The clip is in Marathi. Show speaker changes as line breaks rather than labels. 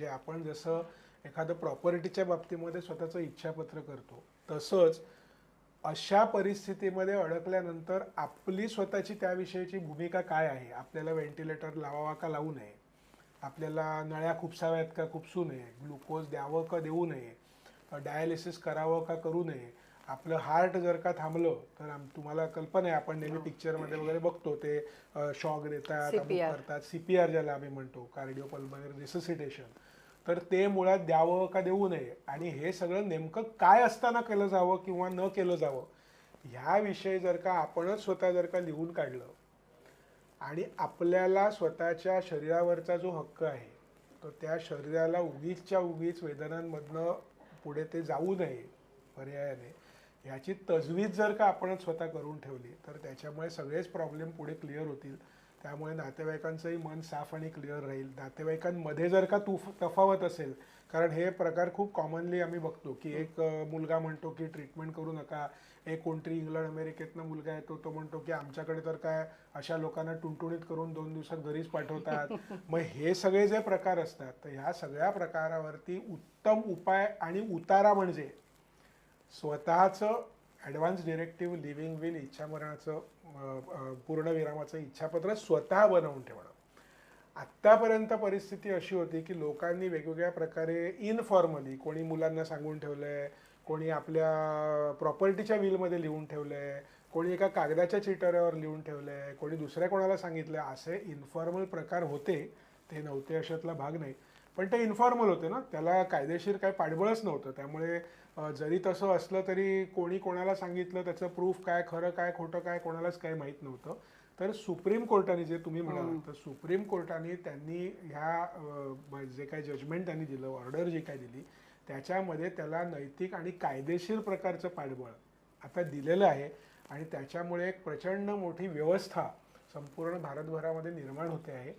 जे आपण जसं एखादं प्रॉपर्टीच्या बाबतीमध्ये स्वतःचं इच्छापत्र करतो तसंच अशा परिस्थितीमध्ये अडकल्यानंतर आपली स्वतःची त्याविषयीची भूमिका काय आहे? आपल्याला व्हेंटिलेटर लावावा का लावू नये? आपल्याला नळ्या खुपसाव्यात का खुपसू नये? ग्लुकोज द्यावं का देऊ नये? डायालिसिस करावं का करू नये? आपलं हार्ट जर का थांबलं तर आम तुम्हाला कल्पना आहे आपण नेहमी पिक्चरमध्ये वगैरे बघतो ते शॉक देतात अमुक
CPR.
करतात. सी पी आर ज्याला आम्ही म्हणतो कार्डिओ पल्मनरी रिससिटेशन तर ते मुळात द्यावं का देऊ नये? आणि हे सगळं नेमकं काय असताना केलं जावं किंवा न केलं जावं? ह्याविषयी जर का आपणच स्वतः जर का लिहून काढलं आणि आपल्याला स्वतःच्या शरीरावरचा जो हक्क आहे तर त्या शरीराला उगीचच्या उगीच वेदनांमधनं पुढे ते जाऊ नये पर्यायाने. ह्याची तजवीज जर का आपणच स्वतः करून ठेवली तर त्याच्यामुळे सगळेच प्रॉब्लेम पुढे क्लिअर होतील. त्यामुळे नातेवाईकांचंही मन साफ आणि क्लिअर राहील. नातेवाईकांमध्ये जर का तुफ तफावत असेल कारण हे प्रकार खूप कॉमनली आम्ही बघतो की एक मुलगा म्हणतो की ट्रीटमेंट करू नका. एक कोणतरी इंग्लंड अमेरिकेतनं मुलगा येतो तो म्हणतो की आमच्याकडे तर काय अशा लोकांना टुणटुणीत करून दोन दिवसात घरीच पाठवतात. मग हे सगळे जे प्रकार असतात तर ह्या सगळ्या प्रकारावरती उत्तम उपाय आणि उतारा म्हणजे स्वतःचं ॲडव्हान्स डिरेक्टिव्ह लिव्हिंग विल इच्छामरणाचं पूर्णविरामाचं इच्छापत्र स्वतः बनवून ठेवणं. आत्तापर्यंत परिस्थिती अशी होती की लोकांनी वेगवेगळ्या प्रकारे इनफॉर्मली कोणी मुलांना सांगून ठेवलंय कोणी आपल्या प्रॉपर्टीच्या विलमध्ये लिहून ठेवलंय कोणी एका कागदाच्या चिटऱ्यावर लिहून ठेवलंय कोणी दुसऱ्या कोणाला सांगितलं असे इन्फॉर्मल प्रकार होते. ते नव्हते अशातला भाग नाही. पण ते इन्फॉर्मल होते ना. त्याला कायदेशीर काही पाठबळच नव्हतं. त्यामुळे जरी तसं असलं तरी कोणी कोणाला सांगितलं त्याचं प्रूफ काय खरं काय खोटं काय कोणालाच काही माहीत नव्हतं. तर सुप्रीम कोर्टाने जे तुम्ही म्हणाला तर सुप्रीम कोर्टाने त्यांनी ह्या जे काही जजमेंट त्यांनी दिलं ऑर्डर जी काय दिली त्याच्यामध्ये त्याला नैतिक आणि कायदेशीर प्रकारचं पाठबळ आता दिलेलं आहे. आणि त्याच्यामुळे एक प्रचंड मोठी व्यवस्था संपूर्ण भारतभरामध्ये निर्माण होते आहे.